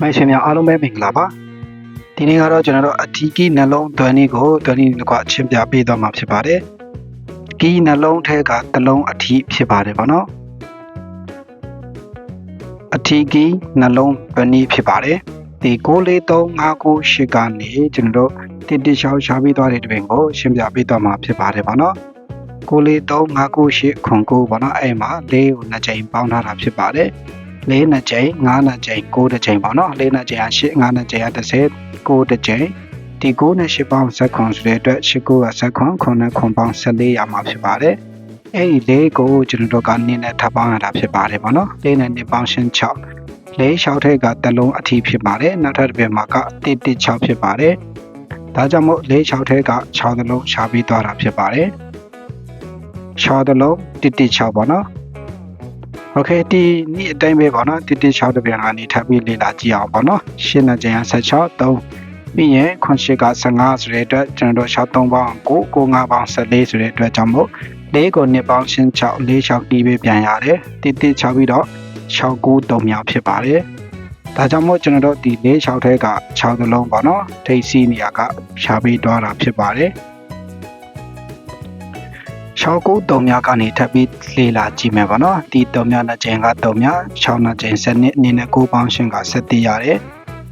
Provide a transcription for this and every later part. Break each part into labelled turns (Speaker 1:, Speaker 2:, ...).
Speaker 1: မိုက်ရှင်များအားလုံးပဲမင်္ဂလာပါဒီနေ့ကတော့ကျွန်တော်တို့အထီးကီနှလုံးသွန်နည်းကိုသွန်နည်းတစ်ခွအချင်းပြပေးသွားမှာဖြစ်ပါတယ်ကီနှလုံးထဲကတစ်လုံးအထီးဖြစ်ပါတယ်ဗောနော်အထီးကီနှလုံးသွန်နည်းဖြစ်ပါတယ်ဒီ64359ကနေကျွန်တော်တို့တိတိရှောက်ရှားပြီးသွားတဲ့တပင်ကိုရှင်းပြပေးသွားမှာဖြစ်ပါတယ်ဗောနော်64359ခွန်ကိုဗောနော်အဲ့မှာ၄ကိုနှစ်ကြိမ်ပေါင်းထားတာဖြစ်ပါတယ် ၄နှစ်ကြိမ်၅နှစ်ကြိမ်၉တစ်ကြိမ်ပေါ့နော်၄နှစ်ကြိမ်က၈၅နှစ်ကြိမ်က30 9တစ်ကြိမ်ဒီ9နဲ့10ပေါင်းဇက်ခွန်ဆိုတဲ့အတွက်10ကိုကဇက်ခွန်9နဲ့ခွန်ပေါင်း14ရမှာဖြစ်ပါတယ်အဲ့ဒီ၄ကိုကျွန်တော်တို့ကနင်းနဲ့ထပ်ပေါင်းရတာဖြစ်ပါတယ်ပေါ့နော်၄နဲ့2ပေါင်းရှင်း6၄6ထက်ကတစ်လုံးအထီးဖြစ်ပါတယ်နောက်ထပ်တစ်ပြမှာက1 1 6ဖြစ်ပါတယ်ဒါကြောင့်မို့၄6ထက်က6တလုံးရှားပြီးသွားတာဖြစ်ပါတယ်6တလုံး1 1 6ပေါ့နော် โอเคဒီနေ့အတိုင်းပဲပေါ့နော်1 1 6တပြန်ကနေထပ်ပြီးလေ့လာကြည့်အောင်ပေါ့နော်ရှင်းတဲ့ကြံ16 3ပြီးရင်ခွန်ရှိက15ဆိုတဲ့အတွက်ကျွန်တော်တို့63ပေါင်း9 95ပေါင်း14ဆိုတဲ့အတွက်ကြောင့်မို့၄ကို2ပေါင်းရှင်း6 4 6တီးပေးပြန်ရတယ်တိတိ6ပြီးတော့69 3မြောက်ဖြစ်ပါတယ်ဒါကြောင့်မို့ကျွန်တော်တို့ဒီ၄6ထဲက6သလုံးပေါ့နော်ထိတ်စီးနေရကရှားပေးသွားတာဖြစ်ပါတယ် 69 3မြောက်ကနေထပ်ပြီးလေ့လာကြည့်မယ်ပေါ့နော်ဒီ3မြောက်နဲ့ချိန်က3မြောက်6နဲ့ချိန်7နှစ်အနေနဲ့9ပေါင်းရှင်းက7ရတယ်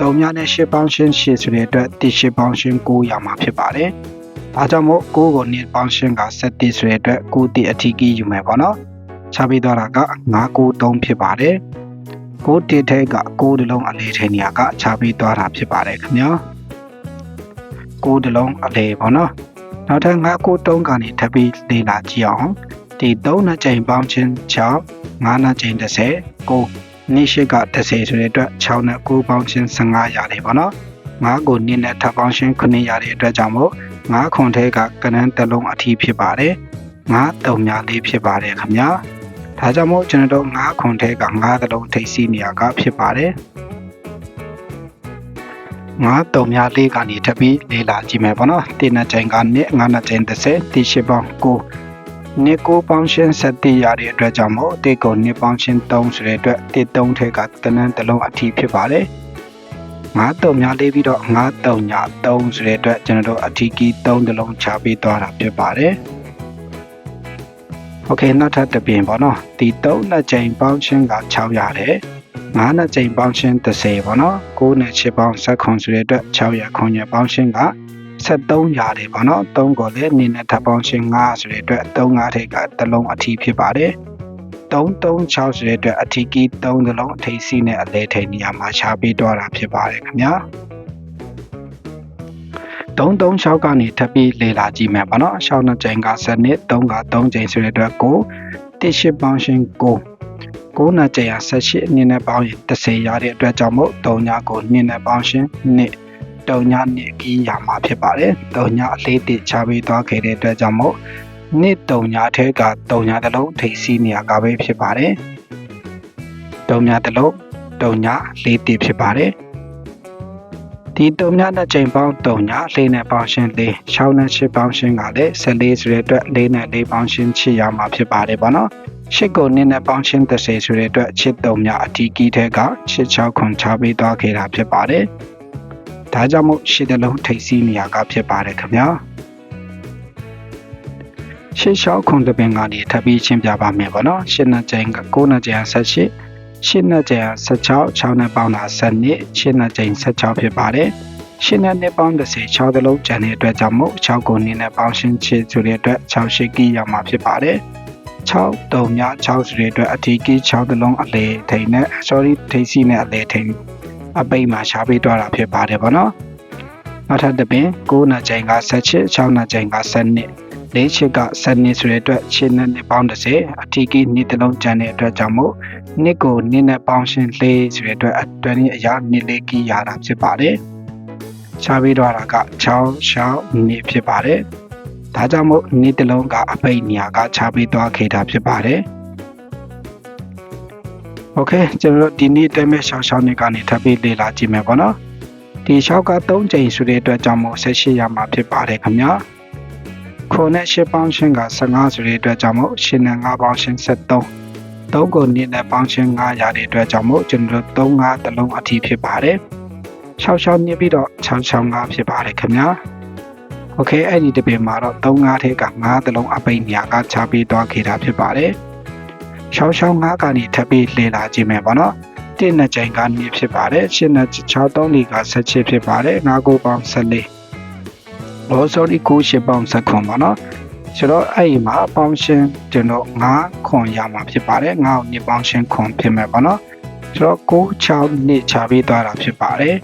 Speaker 1: 3မြနဲ့10ပေါင်းရှင်း10ဆိုတဲ့အတွက်တိ10ပေါင်းရှင်း9ရမှာဖြစ်ပါတယ်။ဒါကြောင့်မို့9ကို2ပေါင်းရှင်းက7ဆိုတဲ့အတွက်9တိအထီးကြီးယူမယ်ပေါ့နော်။ချပြီးတော့တာက9 9 3ဖြစ်ပါတယ်။9တိထဲက9တလုံးအလေးထိနေရကချပြီးသွားတာဖြစ်ပါတယ်ခင်ဗျာ။9တလုံးအလေးပေါ့နော်။ နောက်ထပ်9 9 3ကနေထပ်ပြီးလေ့လာကြည့်အောင်။ဒီ3နှစ်ကြိမ်ပေါင်းချင်း6 9နှစ်ကြိမ်30 9နေ့ရှိက30ဆိုတဲ့အတွက်6နဲ့9ပေါင်းချင်း15ရတယ်ပေါ့နော်9ကိုနေ့နဲ့ထပ်ပေါင်းချင်း9ရတဲ့အတွက်ကြောင့်မို့9ခွန်ထဲကကနန်းတစ်လုံးအထီးဖြစ်ပါတယ်9တုံများလေးဖြစ်ပါတယ်ခင်ဗျာဒါကြောင့်မို့ကျွန်တော်တို့9ခွန်ထဲက9တစ်လုံးထိပ်စီးနေရကဖြစ်ပါတယ် 9တုံများလေးကနေထပ်ပြီးလေးလာကြည့်မယ်ပေါ့နော်တင်းနဲ့ချိန်ကနေ့9နဲ့ချိန်30တိရှိပေါင်း9နှစ်ကိုပေါင်းရှင်းဆက်တည်ရတဲ့အတွက်ကြောင့်မို့တေကုံနှစ်ပေါင်းရှင်း3ဆိုတဲ့အတွက်တေ3ထဲကတနန်းတစ်လုံးအထီးဖြစ်ပါတယ်။ငါးတုံများလေးပြီးတော့ငါးတုံညာ3ဆိုတဲ့အတွက်ကျွန်တော်တို့အထီးကီး3တစ်လုံးချပေးသွားတာဖြစ်ပါတယ်။ Okay နောက်ထပ်တစ်ပြင်ပေါ့နော်။ဒီ3နှစ်ကြိမ်ပေါင်းရှင်းက6ရတယ်။ ငါးနှစ်ကြိမ်ပေါင်းရှင်း30ပေါ့နော်။9နဲ့6ပေါင်းဆက်ခွန်ဆိုတဲ့အတွက်6ရခွန်ရပေါင်းရှင်းက73ရတယ်ပေါ့နော်3ကိုလည်းနေနဲ့ထပ်ပေါင်းရှင်း5ဆိုတဲ့အတွက်3 5ထိပ်ကတစ်လုံးအထီးဖြစ်ပါတယ်336ဆိုတဲ့အတွက်အထီးကီး3တစ်လုံးအထိပ်စီးနဲ့အလဲထိပ်နေရာမှာရှားပေးတော့တာဖြစ်ပါတယ်ခင်ဗျာ336ကနေထပ်ပြီးလေလာကြည့်မယ်ပေါ့နော်6နှစ်ချိန်က7နှစ်3က3ချိန်ဆိုတဲ့အတွက်ကို18ပေါင်းရှင်း9 9နှစ်ချိန်က18အနေနဲ့ပေါင်းရင်30ရတဲ့အတွက်ကြောင့်မို့3ညကို2နဲ့ပေါင်းရှင်း2တုံညနှစ်ကီးရမှာဖြစ်ပါတယ်။တုံညအလေးတစ်ချပေးသွားခဲ့တဲ့အတွက်ကြောင့်မို့နှစ်တုံညထဲကတုံညတစ်လုံးထိပ်စီးနေရကပဲဖြစ်ပါတယ်။တုံညတစ်လုံးတုံညလေးတစ်ဖြစ်ပါတယ်။ဒီတုံညနဲ့ချိန်ပေါင်းတုံညလေးနဲ့ပေါင်းရှင်းလေး6နဲ့8ပေါင်းရှင်းကလည်း14ဆိုတဲ့အတွက်4နဲ့4ပေါင်းရှင်းချရမှာဖြစ်ပါတယ်ပေါ့နော်။ ရှစ်ကိုနင်းနဲ့ပေါင်းရှင်း30ဆိုတဲ့အတွက်ချစ်တုံညအတီးကီးထဲကချစ်6ခွန်ချပေးသွားခဲ့တာဖြစ်ပါတယ်။ဒါကြောင့်မို့ရှစ်တလုံးထိပ်စီးနေရကဖြစ်ပါတယ်ခင်ဗျာရှစ်လျှောက်ခွန်တပင်ကနေထပ်ပြီးရှင်းပြပါမယ်ဗောနော်ရှစ်နှစ်ကြိမ်က9နှစ်ကြိမ်18ရှစ်နှစ်ကြိမ်16 6နှစ်ပေါင်းတာ7နှစ်ရှစ်နှစ်ကြိမ်16ဖြစ်ပါတယ်ရှင်းတဲ့နှစ်ပေါင်း30 6တလုံးကျန်တဲ့အတွက်ကြောင့်မို့6ကိုနည်းနဲ့ပေါင်းရှင်းချဆိုတဲ့အတွက်6ရှိကီးရမှာဖြစ်ပါတယ် 6တုံမြ6ဆိုတဲ့အတွက်အထီးကီး6တလုံးအလေထိန်နဲ့ sorry ထိပ်စီနဲ့အလေထိန်အပိတ်မှာရှားပေးသွားတာဖြစ်ပါတယ်ဗောနော်နောက်ထပ်တစ်ပင်9နှစ်ချိန်က16 6နှစ်ချိန်က7နှစ်လေးချစ်က7နှစ်ဆိုတဲ့အတွက်ရှင်းနဲ့နှစ်ပေါင်း30အထီးကီးနှစ်တစ်လုံးကျန်တဲ့အတွက်ကြောင့်မို့နှစ်ကိုနှစ်နဲ့ပေါင်းရှင်းလေးဆိုတဲ့အတွက်အတွင်းအရာနှစ်လေးကီးရတာဖြစ်ပါတယ်ရှားပေးသွားတာက6ရှောင်းနှစ်ဖြစ်ပါတယ် ဒါကြောင့်မို့နှစ်တစ်လုံးကအပိတ်နေရာကခြားပေးသွားခဲ့တာဖြစ်ပါတယ်โอเคကျွန်တော်တို့ဒီနေ့တဲမဲ့ရှောင်းရှောင်းနေကနေထပ်ပြီးလေ့လာကြည့်မယ်ပေါ့နော်ဒီရှောက်က3ချိန်ဆိုတဲ့အတွက်ကြောင့်မို့18ရမှာဖြစ်ပါတယ်ခင်ဗျာခုနဲ့10ပေါင်းရှင်းက15ဆိုတဲ့အတွက်ကြောင့်မို့10နဲ့5ပေါင်းရှင်း73 3ကို2နဲ့ပေါင်းရှင်း9ရတဲ့အတွက်ကြောင့်မို့ကျွန်တော်တို့3 5တလုံးအထိဖြစ်ပါတယ်6 6ညစ်ပြီးတော့6 6 5ဖြစ်ပါတယ်ခင်ဗျာ โอเคအဲ့ဒီတပင်မှာတော့3 5ထဲက9တလုံးအပိတ်ညာကချပေးသွားခဲ့တာဖြစ်ပါတယ်6 6 5ကနေထပ်ပြီးလေလာကြည့်မယ်ပေါ့နော်1နှစ်ချိန်ကနေဖြစ်ပါတယ်8နဲ့6 3လီက17ဖြစ်ပါတယ်9ကိုပေါင်း14ဘော sorry 9 8ပေါင်း19ပါနော်ဆိုတော့အဲ့ဒီမှာပေါင်းရှင်းကျွန်တော်9ခွန်ရမှာဖြစ်ပါတယ်9ကိုညပေါင်းရှင်းခွန်ဖြစ်မယ်ပေါ့နော်ဆိုတော့9 6နှစ်ချပေးသွားတာဖြစ်ပါတယ်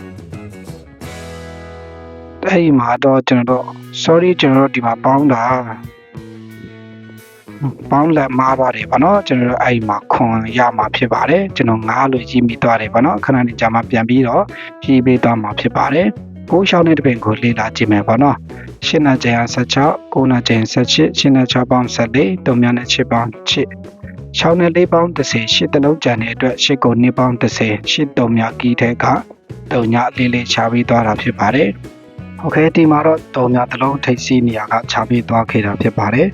Speaker 1: အဲ့ဒီမှာတော့ကျွန်တော်တို့ sorry ကျွန်တော်တို့ဒီမှာပေါင်းတာပေါင်းလက်မားပါတယ်ဗောနော်ကျွန်တော်တို့အဲ့ဒီမှာခွန်ရမှာဖြစ်ပါတယ်ကျွန်တော်9လို့ကြီးမိသွားတယ်ဗောနော်ခဏနေကြာမှပြန်ပြီးတော့ကြီးပေးသွားမှာဖြစ်ပါတယ်ကိုးရှောင်းတဲ့တပင်ကိုလေ့လာကြည့်မယ်ဗောနော်ရှင်းနာကျန်16ကိုနာကျန်18ရှင်းနာ6ပေါင်း14တုံများနဲ့6ပေါင်း6 6နဲ့4ပေါင်း30 8တလုံးကျန်တဲ့အတွက်8ကို2ပေါင်း30 8တုံများကီးတဲ့ကတုံညလေးလေးချပြီးသွားတာဖြစ်ပါတယ် โอเคဒီမှာတော့တုံများတစ်လုံးထိပ်စီးနေရာကချပြီးသွားခဲ့တာဖြစ်ပါတယ်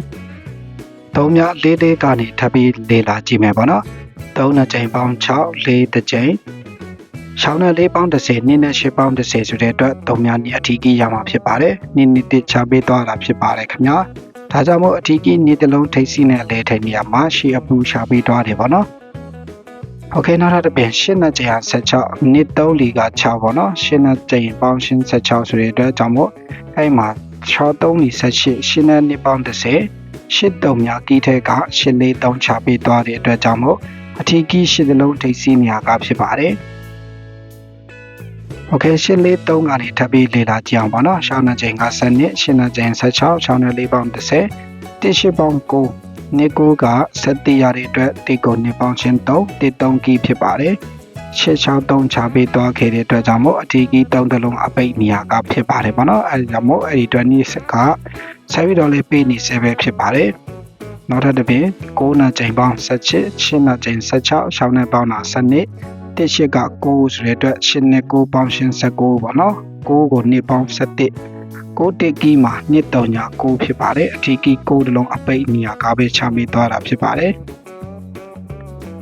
Speaker 1: တုံများလေးလေးကနေထပ်ပြီးလေ့လာကြည့်မယ်ပေါ့နော်3နှစ်ကြိမ်ပေါင်း6 4တစ်ကြိမ်6နဲ့4ပေါင်း30နင်းနဲ့8ပေါင်း30ဆိုတဲ့အတွက်တုံများနေအထီးကြီးရမှာဖြစ်ပါတယ်နင်းနစ်တစ်ချပေးသွားတာဖြစ်ပါတယ်ခင်ဗျာဒါကြောင့်မို့အထီးကြီးနေတစ်လုံးထိပ်စီးနဲ့လဲထိပ်နေရာမှာရှေ့အပူချပေးသွားတယ်ပေါ့နော် โอเคနောက်တစ်ပြန်ရှင်းနဲ့ကြံ16နှစ်3လီက6ပေါ့နော်ရှင်းနဲ့ကြံပေါင်းရှင်း16ဆိုတဲ့အတွက်ကြောင့်မို့အဲ့မှာ6 3လီ18ရှင်းနဲ့နှစ်ပေါင်း30ရှစ်တုံများကီးထဲကရှစ်လေး3ချပေးသွားတဲ့အတွက်ကြောင့်မို့အထီးကြီးရှစ်လုံးထိပ်စီးနေရာကဖြစ်ပါတယ်โอเคရှစ်လေး3ကနေထပ်ပြီးလေ့လာကြည့်အောင်ပါနော်ရှောင်းတဲ့ချိန်က7နှစ်ရှင်းတဲ့ချိန်16ရှောင်းတဲ့4ပေါင်း30တိရှိပေါင်း9 နှစ်9က7ရတဲ့အတွက်တိကိုနှစ်ပေါင်းချင်း3တိ3ကီဖြစ်ပါတယ်ရှစ်6 3ချပေးသွားခဲ့တဲ့အတွက်ကြောင့်မို့အထီးကြီး3တလုံးအပိတ်နေရာကဖြစ်ပါတယ်ပေါ့နော်အဲဒီကြောင့်မို့အဲဒီအတွက်နေ့ကဆက်ပြီးတော့လေးပေးနေဆဲပဲဖြစ်ပါတယ်နောက်ထပ်တစ်ပြင်9နာချိန်ပေါင်း17 8နာချိန်16ရှောင်းနဲ့ပေါင်းတာ7နှစ်တစ်ရှစ်က9ဆိုတဲ့အတွက်8နဲ့9ပေါင်းရှင်း19ပေါ့နော်9ကို2ပေါင်း17 9တက်ကီမှာနှစ်တုံညာ9ဖြစ်ပါတယ်အထီးကီ9တလုံးအပိတ်နေရာကပဲချမေးသွားတာဖြစ်ပါတယ်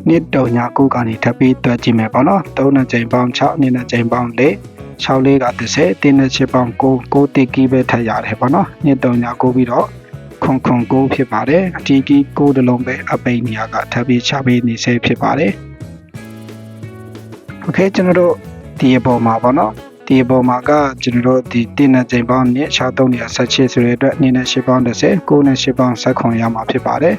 Speaker 1: နှစ်တုံညာ9ကနေထပ်ပြီးတွက်ကြည့်မယ်ပေါ့နော်3နဲ့ချိန်ပေါင်း6နှစ်နဲ့ချိန်ပေါင်း4 6လေးက30တင်းနဲ့ချစ်ပေါင်း9 9တက်ကီပဲထပ်ရတယ်ပေါ့နော်နှစ်တုံညာ9ပြီးတော့ခွန်ခွန်9ဖြစ်ပါတယ်အထီးကီ9တလုံးပဲအပိတ်နေရာကထပ်ပြီးချပေးနေစေဖြစ်ပါတယ်โอเคကျွန်တော်တို့ဒီအပေါ်မှာပေါ့နော် ဒီအပေါ်မှာကကျွန်တော်တို့ဒီတင်းနဲ့ချိန်ပေါင်းနဲ့63နဲ့18ဆိုတဲ့အတွက်9နဲ့10ပေါင်း30 9နဲ့10ပေါင်း19ရမှာဖြစ်ပါတယ်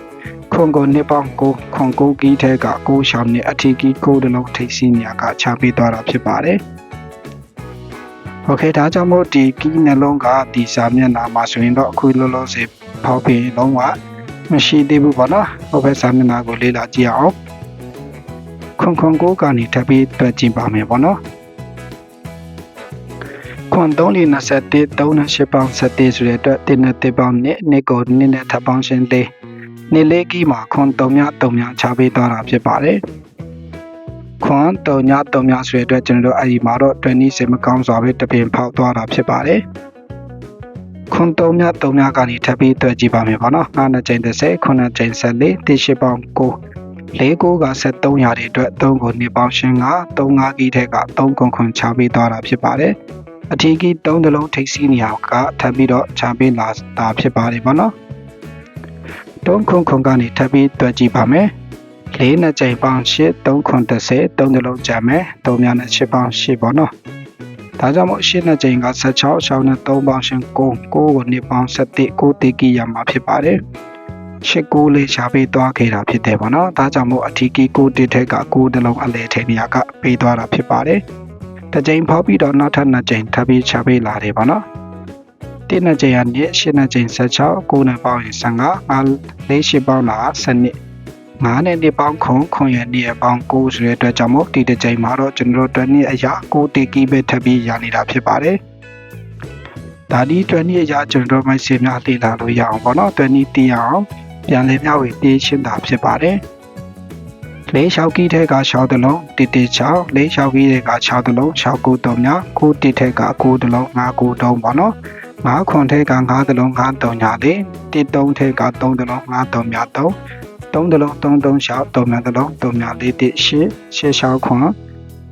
Speaker 1: ခွန်ကိုနှစ်ပေါင်း9ခွန်9ကီးထဲက9ရှောင်းနဲ့အထီးကီ9တလုံးထိပ်စီးနေရာကချပေးသွားတာဖြစ်ပါတယ်โอเคဒါကြောင့်မို့ဒီကီးနှလုံးကဒီစာမျက်နှာမှာဆိုရင်တော့အခုလောလောဆယ်ဖောက်ပြီးလုံးဝမရှိသေးဘူးပေါ့နော်ဟိုဘက်စာမျက်နှာကိုလေ့လာကြည့်အောင်ခွန်ခွန်ကိုကနေထပ်ပြီးတွက်ကြည့်ပါမယ်ပေါ့နော် ခွန်3လ21 38ပေါင်း7ဆိုတဲ့အတွက်တင်းနဲ့တေပေါင်းနဲ့နေကိုနင်းနဲ့ထပ်ပေါင်းရှင်းလေးနေလေးကီးမှာခွန်3မြ3မြချပေးသွားတာဖြစ်ပါတယ်ခွန်3ည3ညဆိုတဲ့အတွက်ကျွန်တော်တို့အဲ့ဒီမှာတော့20စင်မကောင်းစွာပဲတပင်ဖောက်သွားတာဖြစ်ပါတယ်ခွန်3ည3ညကနေထပ်ပြီးတွေ့ကြည့်ပါမယ်ပေါ့နော်9နှစ်ချိန်30ခုနှစ်ချိန်14တိရှိပေါင်း9၄ကိုက73ရာတွေအတွက်3ကို2ပေါင်းရှင်းက35ကီးထက်က3ခွန်ခွန်ချပေးသွားတာဖြစ်ပါတယ် အထီးကီး3တလုံးထိပ်စီးနေရာကထပ်ပြီးတော့ချပေးလာတာဖြစ်ပါတယ်ပေါ့နော်3ခွန်ခွန်ကနေထပ်ပြီးတွေ့ကြည့်ပါမယ်၄နှစ်ချိန်ပေါင်း8 3ခွန်30 3တလုံးကြံမယ်3များနဲ့8ပေါင်း8ပေါ့နော်ဒါကြောင့်မို့8နှစ်ချိန်က16 6နဲ့3ပေါင်းရှင်9 9ကို2ပေါင်း7 9တေကီရမှာဖြစ်ပါတယ်ရှစ်ကိုလေးရှားပေးသွားခဲ့တာဖြစ်တယ်ပေါ့နော်ဒါကြောင့်မို့အထီးကီကိုတစ်ထက်ကကိုတလုံးအလဲထဲနေရာကပေးသွားတာဖြစ်ပါတယ် တစ်ချိန်ဖောက်ပြီးတော့နောက်ထပ်နှစ်ချိန်ထပ်ပြီးရှားပေးလာတယ်ပေါ့နော်တစ်နှစ်ချိန်ကနေရှစ်နှစ်ချိန်16ကိုနဲ့ပေါင်းရင်15 5လေးရှစ်ပေါင်းလာ7နှစ်9နဲ့နှစ်ပေါင်းခွန်ခွန်ရနှစ်ပေါင်း9ဆိုတဲ့အတွက်ကြောင့်မို့ဒီတစ်ချိန်မှာတော့ကျွန်တော်တို့နှစ်အရာ9တေကီပဲထပ်ပြီးရနေတာဖြစ်ပါတယ်ဒါဒီ20အရာကျွန်တော်တို့မိုက်စင်များလေ့လာလို့ရအောင်ပေါ့နော်20တီးအောင်ပြန်လည်မျှဝေပေးရှင်းတာဖြစ်ပါတယ်။ လေးလျှောက်ကီးထဲက6တလုံးတစ်တစ်6လေးလျှောက်ကီးထဲက6တလုံး6ကို3ညကိုတစ်ထဲက9တလုံး5ကို3ပေါ့နော်။5ခွန်ထဲက5တလုံး5 3ညလေးတစ်3ထဲက3တလုံး5 3ည3 3တလုံး336 3များတလုံး3များ4တိ8 8 6ခွန်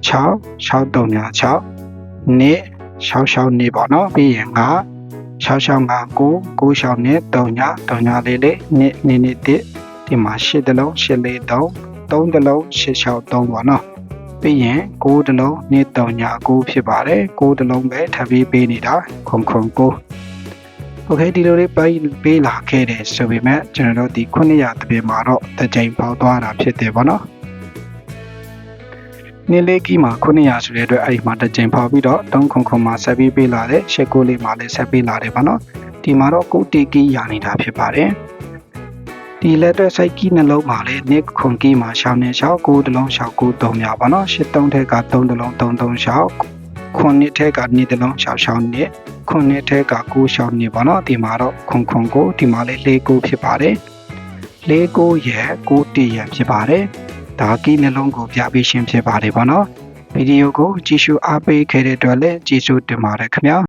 Speaker 1: 6 6 3များ6နေ6 6နေပေါ့နော်ပြီးရင်9 6 6 5 9 9 6နေ3ည3ညလေးလေးနေနေနေတိဒီမှာ8တလုံး8လေး3 3တလုံး6 6 3ပေါ့နော်ပြီးရင်9တလုံး2 3ညာ9ဖြစ်ပါတယ်9တလုံးပဲထပ်ပြီးပေးနေတာခုံခုံ9 Okay ဒီလိုလေးပိုင်းပေးလာခဲ့တယ်ဆိုပေမဲ့ကျွန်တော်တို့ဒီ900တပင်မှာတော့တစ်ချိန်ပေါက်သွားတာဖြစ်တယ်ပေါ့နော်နေလေးကီမှာ900ဆိုတဲ့အတွက်အဲ့ဒီမှာတစ်ချိန်ဖောက်ပြီးတော့3ခုခုမှာဆက်ပြီးပေးလာတယ်ရှက်ကိုလေးမှာလည်းဆက်ပေးလာတယ်ပေါ့နော်ဒီမှာတော့ကုတီကီရနေတာဖြစ်ပါတယ် ဒီလက်တော့စိုက်ကီးနှလုံးမှာလည်းနစ်ခွန်ကီမှာရှောင်းနေရှောက်9တလုံးရှောက်9 3များပေါ့နော်ရှစ်3ထက်က3တလုံး3 3ရှောက်ခွန်နစ်ထက်က2တလုံးရှောက်ရှောက်နစ်ခွန်နစ်ထက်က9ရှောက်နစ်ပေါ့နော်ဒီမှာတော့ခွန်ခွန်ကိုဒီမှာလည်း၄9ဖြစ်ပါတယ်၄9ရဲ့9တီရန်ဖြစ်ပါတယ်ဒါကီးနှလုံးကိုပြပေးရှင်းဖြစ်ပါတယ်ပေါ့နော်ဗီဒီယိုကိုကြည့်ရှုအားပေးခဲ့တဲ့အတွက်လည်းကျေးဇူးတင်ပါတယ်ခင်ဗျာ